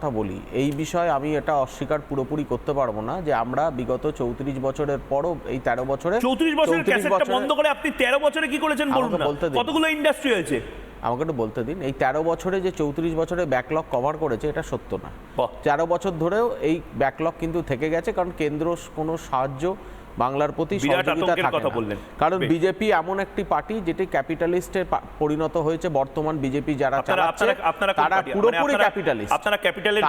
কথা বলি এই বিষয়ে আমি এটা অস্বীকার পুরোপুরি করতে পারব না যে আমরা বিগত চৌত্রিশ বছরের পরও এই তেরো বছরে চৌত্রিশ বছরের 34 ক্যাসেটটা বন্ধ করে আপনি তেরো বছরে কি করেছেন বলুন বলতে দিন। কতগুলো ইন্ডাস্ট্রি হয়েছে? আমাকে একটু বলতে দিন এই তেরো বছরে যে চৌত্রিশ বছরে ব্যাকলগ কভার করেছে এটা সত্য না। তেরো বছর ধরেও এই ব্যাকলগ কিন্তু থেকে গেছে কারণ কেন্দ্র কোনো সাহায্য বাংলার প্রতি সহযোগিতা থাকে না। কারণ বিজেপি এমন একটি পার্টি যেটি ক্যাপিটালিস্টে পরিণত হয়েছে বর্তমান বিজেপি যারা চালাচ্ছে তারা মানে পুরোপুরি আপনারা- ক্যাপিটালিস্ট। আপনারা ক্যাপিটালের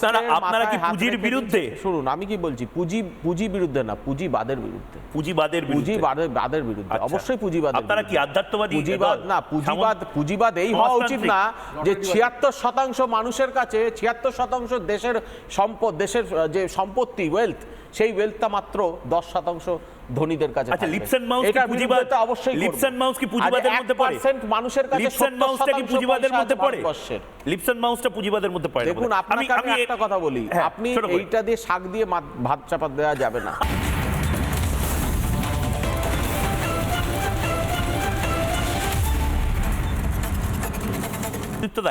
তারা আপনারা কি পুঁজির বিরুদ্ধে? শুনুন আমি কি বলছি পুঁজি পুঁজি বিরুদ্ধে না পুঁজিবাদের বিরুদ্ধে। পুঁজিবাদের বিরুদ্ধে। পুঁজিবাদের বাদের বিরুদ্ধে আচ্ছা। অবশ্যই পুঁজিবাদ আপনারা কি আধ্যাত্মবাদী? পুঁজিবাদ না পুঁজিবাদ পুঁজিবাদ এই হওয়া উচিত না যে ছিয়াত্তর শতাংশ মানুষের কাছে ছিয়াত্তর শতাংশ দেশের সম্পদ দেশের যে সম্পত্তি ওয়েলথ সেই ওয়েলথটা মাত্র দশ শতাংশ ধনীদের কাছে আচ্ছা, থাকবে। লিপস এন্ড মাউস কি পুঁজিবাদ- অবশ্যই করব। লিপস মাউস কি পুঁজিবাদের মধ্যে পড়ে? মানুষের কাছে লিপস এন্ড 70 মাউসটা কি পুঁজিবাদের মধ্যে পড়ে ভারতবর্ষের। লিপস এন্ড মাউসটা পুঁজিবাদের মধ্যে পড়ে দেখুন। আপনাকে আমি একটা কথা বলি হ্যাঁ, আপনি এইটা দিয়ে শাক দিয়ে ভাত চাপা দেওয়া যাবে না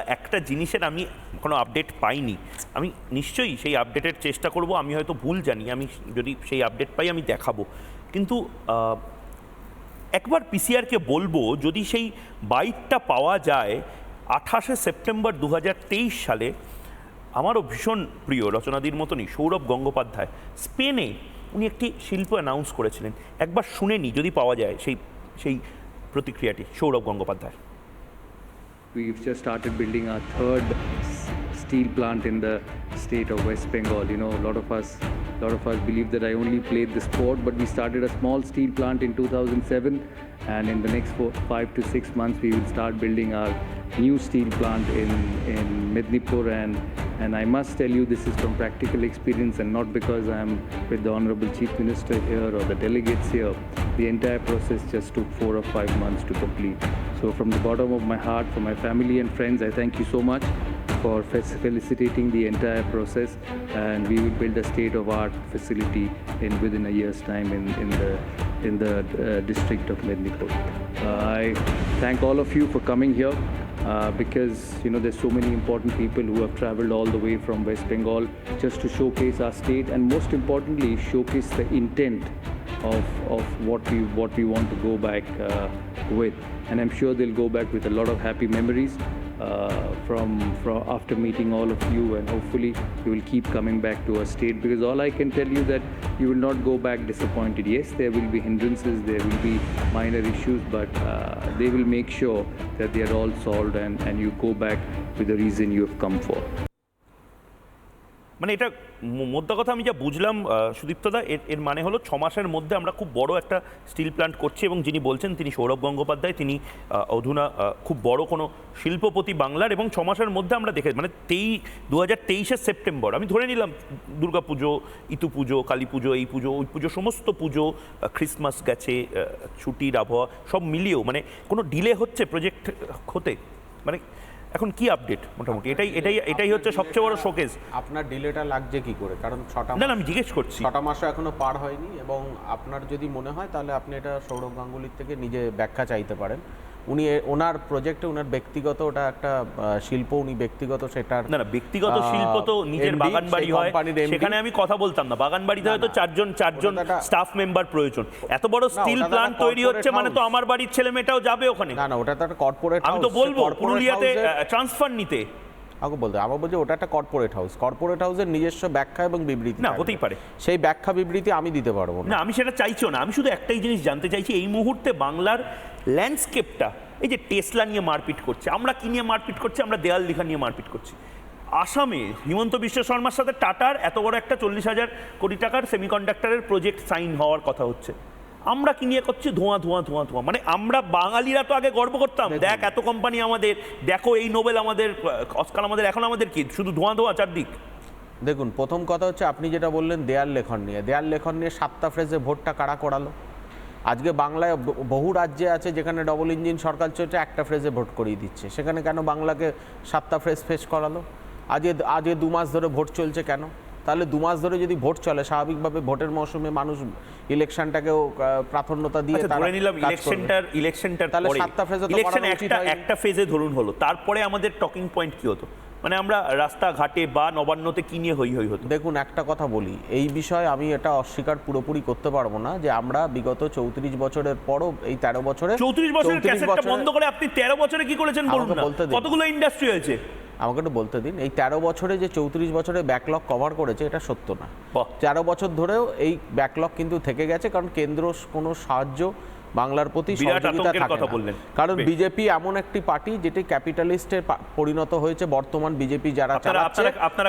একটা জিনিসের আমি কোনো আপডেট পাইনি। আমি নিশ্চয়ই সেই আপডেটের চেষ্টা করব, আমি হয়তো ভুল জানি, আমি যদি সেই আপডেট পাই আমি দেখাবো। কিন্তু একবার পিসিআরকে বলব, যদি সেই বাইকটা পাওয়া যায় আঠাশে সেপ্টেম্বর দু হাজার তেইশ সালে, আমারও ভীষণ প্রিয় রচনাদির মতনই সৌরভ গঙ্গোপাধ্যায়। স্পেনে উনি একটি শিল্প অ্যানাউন্স করেছিলেন। একবার শুনে নি, যদি পাওয়া যায় সেই সেই প্রতিক্রিয়াটি, Sourav Gangopadhyay. We've just started building our third steel plant in the state of West Bengal. You know, a lot of us, a lot of us believe that I only played the sport, but we started a small steel plant in 2007, and in the next four, five to six months, we will start building our new steel plant in in Mednipur. And and I must tell you, this is from practical experience, and not because I'm with the Honorable Chief Minister here or the delegates here. The entire process just took four or five months to complete. So, from the bottom of my heart, for my family and friends, I thank you so much for fac- felicitating the entire process. And we will build a state-of-art facility in within a year's time in, in the in the uh, district of Mednipur. Uh, I thank all of you for coming here. Uh, because you know there's so many important people who have traveled all the way from West Bengal just to showcase our state and most importantly showcase the intent of, of what we what we want to go back uh, with. And I'm sure they'll go back with a lot of happy memories uh, from from after meeting all of you. And hopefully you will keep coming back to our state because all I can tell you that you will not go back disappointed. Yes there will be hindrances there will be minor issues but uh, they will make sure that they are all solved and, and you go back with the reason you have come for মানে এটা মোদ্দা কথা আমি যা বুঝলাম সুদীপ্তদা এর এর মানে হলো ছ মাসের মধ্যে আমরা খুব বড় একটা স্টিল প্ল্যান্ট করছি এবং যিনি বলছেন তিনি সৌরভ গঙ্গোপাধ্যায় তিনি অধুনা খুব বড় কোনো শিল্পপতি বাংলার এবং ছ মাসের মধ্যে আমরা দেখে মানে তেই দু হাজার তেইশের সেপ্টেম্বর আমি ধরে নিলাম দুর্গা পুজো ইতু পুজো কালী পুজো এই পুজো ওই পুজো সমস্ত পুজো আহ, ক্রিসমাস গেছে ছুটির আবহাওয়া সব মিলিয়েও মানে কোনো ডিলে হচ্ছে প্রজেক্ট হতে? মানে এখন কি আপডেট মোটামুটি এটাই এটাই এটাই হচ্ছে সবচেয়ে বড় শোকেস আপনার ডিলেটা লাগছে কি করে? কারণ ছটা না আমি জিজ্ঞেস করছি। ছটা মাসও এখনও পার হয়নি এবং আপনার যদি মনে হয় তাহলে আপনি এটা সৌরভ গাঙ্গুলির থেকে নিজে ব্যাখ্যা চাইতে পারেন। উনি ওনার প্রজেক্টে ওনার ব্যক্তিগত ওটা একটা শিল্প উনি ব্যক্তিগত সেটার না না ব্যক্তিগত শিল্প তো নিজের বাগান বাড়ি হয়। সেখানে আমি কথা বলতাম না। বাগান বাড়িতে হয়তো চারজন চারজন স্টাফ মেম্বার প্রয়োজন। এত বড় স্টিল প্ল্যান্ট তৈরি হচ্ছে মানে তো আমার বাড়ির ছেলে মেয়েটাও যাবে ওখানে। না না ওটা তো একটা কর্পোরেট আমি তো বলব পুরুলিয়াতে ট্রান্সফার নিতে। আমাকে বলতে আমার বলছি ওটা একটা কর্পোরেট হাউস কর্পোরেট হাউসের নিজস্ব ব্যাখ্যা এবং বিবৃতি না, হতেই পারে। সেই ব্যাখ্যা বিবৃতি আমি দিতে পারব না। আমি সেটা চাইছিও না। আমি শুধু একটাই জিনিস জানতে চাইছি এই মুহূর্তে বাংলার ল্যান্ডস্কেপটা এই যে টেসলা নিয়ে মারপিট করছে আমরা কি নিয়ে মারপিট করছি? আমরা দেয়াল লিখা নিয়ে মারপিট করছি। আসামে হিমন্ত বিশ্ব শর্মার সাথে টাটার এত বড় একটা চল্লিশ হাজার কোটি টাকার সেমিকন্ডাক্টরের প্রজেক্ট সাইন হওয়ার কথা হচ্ছে। আমরা কি নিয়ে করছি? ধোঁয়া ধোঁয়া ধোঁয়া ধোঁয়া। মানে আমরা বাঙালিরা তো আগে গর্ব করতাম দেখ এত কোম্পানি আমাদের দেখো এই নোবেল আমাদের অস্কার আমাদের এখন আমাদের কি? শুধু ধোঁয়া ধোঁয়া চারদিক। দেখুন প্রথম কথা হচ্ছে আপনি যেটা বললেন দেয়াল লেখন নিয়ে। দেয়াল লেখন নিয়ে সাতটা ফ্রেজে ভোটটা কারা করালো? আজকে বাংলায় বহু রাজ্যে আছে যেখানে ডবল ইঞ্জিন সরকার চলছে একটা ফ্রেজে ভোট করিয়ে দিচ্ছে। সেখানে কেন বাংলাকে সাতটা ফ্রেজ ফেস করালো? আজকে আজকে দু মাস ধরে ভোট চলছে কেন? তাহলে দু মাস ধরে যদি ভোট চলে স্বাভাবিকভাবে ভোটের মৌসুমে মানুষ ইলেকশনটাকেও প্রাধান্যতা দিয়ে আচ্ছা ধরে নিলাম ইলেকশনটার ইলেকশনটার তাহলে সাতটা এ ইলেকশন একটা। একটা ফেজে ধরুন হলো তারপরে আমাদের টকিং পয়েন্ট কি হতো? মানে আমরা রাস্তাঘাটে বা নবান্নতে কি নিয়ে হই হই হতো? দেখুন একটা কথা বলি। এই বিষয়ে আমি এটা অস্বীকার পুরোপুরি করতে পারব না যে আমরা বিগত চৌত্রিশ বছরের পরও এই তেরো বছরে চৌত্রিশ বছরের 34 ক্যাসেটটা বছরে- বন্ধ করে আপনি তেরো বছরে কি করেছেন বলুন না। কতগুলো ইন্ডাস্ট্রি হয়েছে? আমাকে একটু বলতে দিন। এই তেরো বছরে যে চৌত্রিশ বছরে ব্যাকলগ কভার করেছে এটা সত্য না। তেরো বছর ধরেও এই ব্যাকলগ কিন্তু থেকে গেছে কারণ কেন্দ্র কোনো সাহায্য বাংলার প্রতি সহযোগিতা থাকে না। কারণ বিজেপি এমন একটি পার্টি যেটি ক্যাপিটালিস্টের পরিণত হয়েছে বর্তমান বিজেপি যারা চালাচ্ছে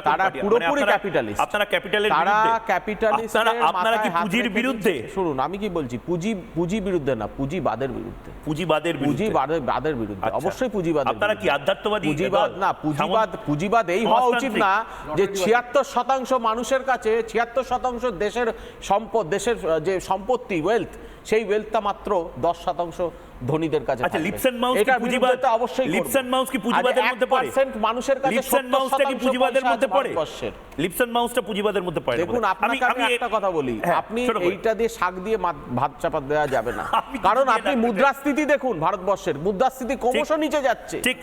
তারা মানে পুরোপুরি আপনারা- ক্যাপিটালিস্ট। আপনারা ক্যাপিটালের তারা ক্যাপিটালিস্ট আপনারা কি পুঁজির বিরুদ্ধে? শুনুন আমি কি বলছি পুঁজি পুঁজি বিরুদ্ধে না পুঁজিবাদের বিরুদ্ধে। পুঁজিবাদের পুঁজিবাদের বাদের বিরুদ্ধে আচ্ছা। অবশ্যই পুঁজিবাদের আপনারা কি। আধ্যাত্মবাদী? পুঁজিবাদ না পুঁজিবাদ পুঁজিবাদ এই হওয়া উচিত না যে ছিয়াত্তর শতাংশ মানুষের কাছে ছিয়াত্তর শতাংশ দেশের সম্পদ দেশের যে সম্পত্তি ওয়েলথ সেই ওয়েলথটা মাত্র দশ শতাংশ ধনীদের কাছে আচ্ছা, থাকবে। লিপস এন্ড মাউস কি পুঁজিবাদ- অবশ্যই লিপস এন্ড মাউস কি পুঁজিবাদের মধ্যে পড়ে? মানুষের কাছে লিপস এন্ড মাউসটা কি পুঁজিবাদের মধ্যে পড়ে? ভারতবর্ষের। লিপস এন্ড মাউসটা পুঁজিবাদের মধ্যে পড়ে দেখুন আপনাকে আমি একটা কথা বলি। হ্যাঁ, আপনি এইটা দিয়ে শাক দিয়ে ভাত চাপা দেওয়া যাবে না। কারণ আপনি মুদ্রাস্ফীতি দেখুন ভারতবর্ষের। মুদ্রাস্ফীতি ক্রমশ নিচে যাচ্ছে। ঠিক,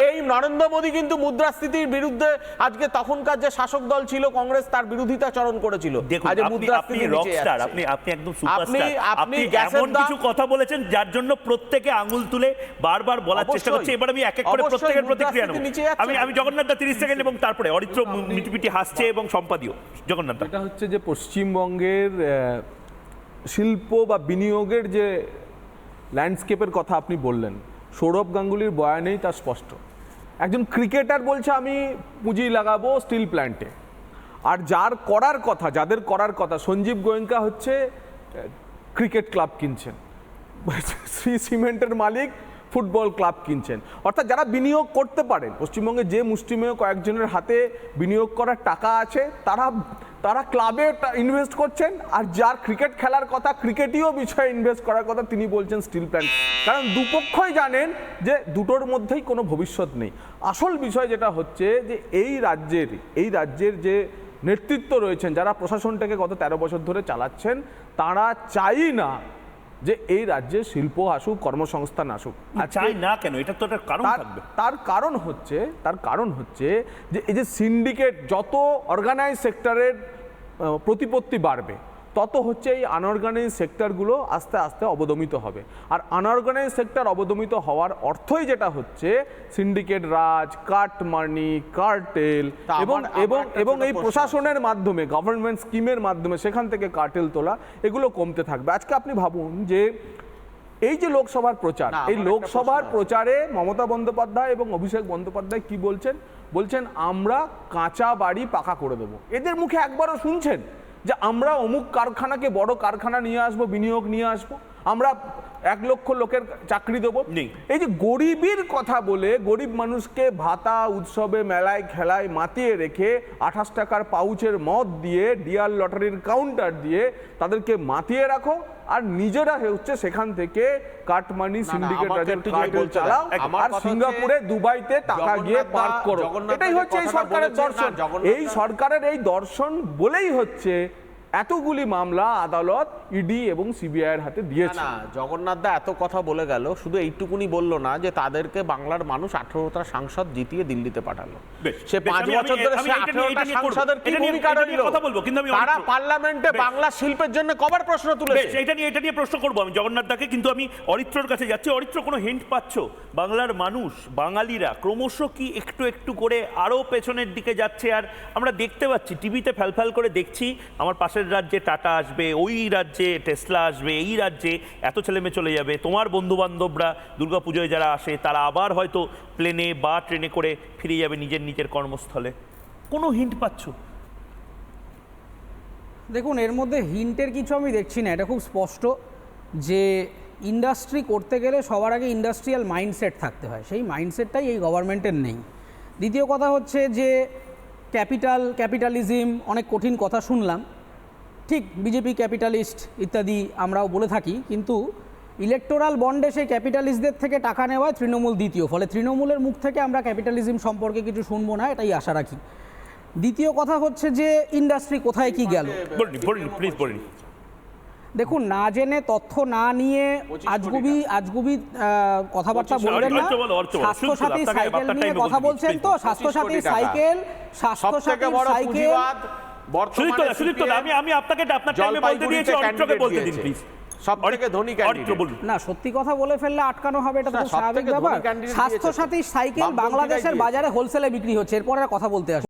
এই নরেন্দ্র মোদী কিন্তু মুদ্রাস্ফীতির বিরুদ্ধে আজকে তখনকার যে শাসক দল ছিল কংগ্রেস তার বিরোধিতা চরণ করেছিল। আজ মুদ্রাস্ফীতি আপনি আপনি একদম সুপারস্টার আপনি আপনি গ্যাসের কিছু কথা বলেছেন যার জন্য প্রত্যেকে আঙুল তুলে বারবার বলার চেষ্টা করছে। এবার আমি এক এক করে প্রত্যেকের প্রতিক্রিয়া নেব। আমি আমি জগন্নাথ দা তিরিশ সেকেন্ড এবং তারপরে অরিত্র মিটিমিটি হাসছে এবং সম্পাদীয়। জগন্নাথ দা এটা হচ্ছে যে পশ্চিমবঙ্গের শিল্প বা বিনিয়োগের যে ল্যান্ডস্কেপের কথা আপনি বললেন সৌরভ গাঙ্গুলির বয়ানেই তা স্পষ্ট। একজন ক্রিকেটার বলছে আমি পুঁজি লাগাবো স্টিল প্ল্যান্টে আর যার করার কথা যাদের করার কথা সঞ্জীব গোয়েঙ্কা হচ্ছে ক্রিকেট ক্লাব কিনছেন। শ্রী সিমেন্টের মালিক, ফুটবল ক্লাব কিনছেন। অর্থাৎ যারা বিনিয়োগ করতে পারেন, পশ্চিমবঙ্গে যে মুষ্টিমেয় কয়েকজনের হাতে বিনিয়োগ করার টাকা আছে, তারা তারা ক্লাবে ইনভেস্ট করছেন, আর যার ক্রিকেট খেলার কথা ক্রিকেটীয় বিষয়ে ইনভেস্ট করার কথা তিনি বলছেন স্টিল প্ল্যান্ট কারণ দুপক্ষই জানেন যে দুটোর মধ্যেই কোনো ভবিষ্যৎ নেই। আসল বিষয় যেটা হচ্ছে যে এই রাজ্যের এই রাজ্যের যে নেতৃত্ব রয়েছেন, যারা প্রশাসনটাকে গত তেরো বছর ধরে চালাচ্ছেন, তারা চাই না যে এই রাজ্যে শিল্প আসুক কর্মসংস্থান আসুক আচ্ছা চাই না কেন? এটা তো একটা কারণ থাকবে। তার কারণ হচ্ছে তার কারণ হচ্ছে যে এই যে সিন্ডিকেট যত অর্গানাইজ সেক্টরের প্রতিপত্তি বাড়বে তত হচ্ছে এই আনঅর্গানাইজ সেক্টরগুলো আস্তে আস্তে অবদমিত হবে। আর আনঅর্গানাইজ সেক্টর অবদমিত হওয়ার অর্থই যেটা হচ্ছে সিন্ডিকেট রাজ কাট কাটমানি কার্টেল এবং এবং এবং এই প্রশাসনের মাধ্যমে গভর্নমেন্ট স্কিমের মাধ্যমে সেখান থেকে কার্টেল তোলা এগুলো কমতে থাকবে। আজকে আপনি ভাবুন যে এই যে লোকসভার প্রচার এই লোকসভার প্রচারে মমতা বন্দ্যোপাধ্যায় এবং অভিষেক বন্দ্যোপাধ্যায় কি বলছেন? বলছেন আমরা কাঁচা বাড়ি পাকা করে দেবো। এদের মুখে একবারও শুনছেন? যে আমরা অমুক কারখানাকে বড় কারখানা নিয়ে আসব বিনিয়োগ নিয়ে আসব আমরা এক লক্ষ লোকের চাকরি দেবো। এই যে গরিবের কথা বলে গরিব মানুষকে ভাতা উৎসবে মেলায় খেলায় মাতিয়ে রেখে আঠাশ টাকার পাউচের মদ দিয়ে ডিয়ার লটারির কাউন্টার দিয়ে তাদেরকে মাতিয়ে রাখো আর নিজেরা হচ্ছে সেখান থেকে কাটমানি সিন্ডিকেট কার্টেল চালাও আর সিঙ্গাপুরে দুবাইতে টাকা গিয়ে পার্ক করো। এটাই হচ্ছে এই সরকারের দর্শন। এই সরকারের এই দর্শন বলেই হচ্ছে এতগুলি মামলা আদালত ইডি এবং সিবিআই এর হাতে দিয়েছে। না জগন্নাথ দা এত কথা বলে গেল শুধু এইটুকুনি বলল না যে তাদেরকে বাংলার মানুষ আঠারোটা সাংসদ জিতিয়ে দিল্লিতে পাঠালো। সে পাঁচ বছর ধরে সে আঠারোটা এটা নিয়ে করব। সাংসদের কি ভূমিকা রইল? কথা বলব, কিন্তু আমি তারা পার্লামেন্টে বাংলা শিল্পের জন্য কবার প্রশ্ন তুলেছে। এটা নিয়ে এটা নিয়ে প্রশ্ন করব আমি। জগন্নাথ দাকে কিন্তু আমি অরিত্রর কাছে যাচ্ছি। অরিত্র কোনো হিন্ট পাচ্ছ? বাংলার মানুষ বাঙালিরা ক্রমশ কি একটু একটু করে আরও পেছনের দিকে যাচ্ছে? আর আমরা দেখতে পাচ্ছি টিভিতে ফ্যালফ্যাল করে দেখছি। আমার পাশের রাজ্যে টাটা আসবে, ওই রাজ্যে টেসলা আসবে, এই রাজ্যে এত ছেলে মেয়ে চলে যাবে। তোমার বন্ধু বান্ধবরা দুর্গাপুজোয় যারা আসে, তারা আবার হয়তো প্লেনে বা ট্রেনে করে ফিরে যাবে নিজের নিজের কর্মস্থলে। কোনো হিন্ট পাচ্ছ? দেখুন, এর মধ্যে হিন্টের কিছু আমি দেখছি না। এটা খুব স্পষ্ট যে ইন্ডাস্ট্রি করতে গেলে সবার আগে ইন্ডাস্ট্রিয়াল মাইন্ডসেট থাকতে হয়। সেই মাইন্ডসেটটাই এই গভর্নমেন্টের নেই। দ্বিতীয় কথা হচ্ছে যে ক্যাপিটাল ক্যাপিটালিজম অনেক কঠিন কথা শুনলাম। ঠিক বিজেপি ক্যাপিটালিস্ট ইত্যাদি আমরাও বলে থাকি কিন্তু ইলেকটোরাল বন্ডে সেই ক্যাপিটালিস্টদের থেকে টাকা নেওয়ায় তৃণমূল দ্বিতীয় ফলে তৃণমূলের মুখ থেকে আমরা ক্যাপিটালিজম সম্পর্কে কিছু শুনব না এটাই আশা রাখি। দ্বিতীয় কথা হচ্ছে যে ইন্ডাস্ট্রি কোথায় কি গেল? দেখুন না জেনে তথ্য না নিয়ে আজগুবি আজগুবি কথাবার্তা বলবেন না। স্বাস্থ্যসাথী সাইকেল নিয়ে কথা বলছেন তো। স্বাস্থ্যসাথী 25 কোটি টাকা। সাইকেল স্বাস্থ্যসাথী সাইকেল আমি আমি আপনাকে আপনার টাইমে বলতে দিয়েছি অরিত্রকে বলতে দিন প্লিজ সব ধনী ক্যান্ডিডেট না সত্যি কথা বলে ফেললে আটকানো হবে এটা তো স্বাভাবিক ব্যাপার। সাইকেল বাংলাদেশের বাজারে হোলসেলে বিক্রি হচ্ছে এরপরে আর কথা বলতে আসে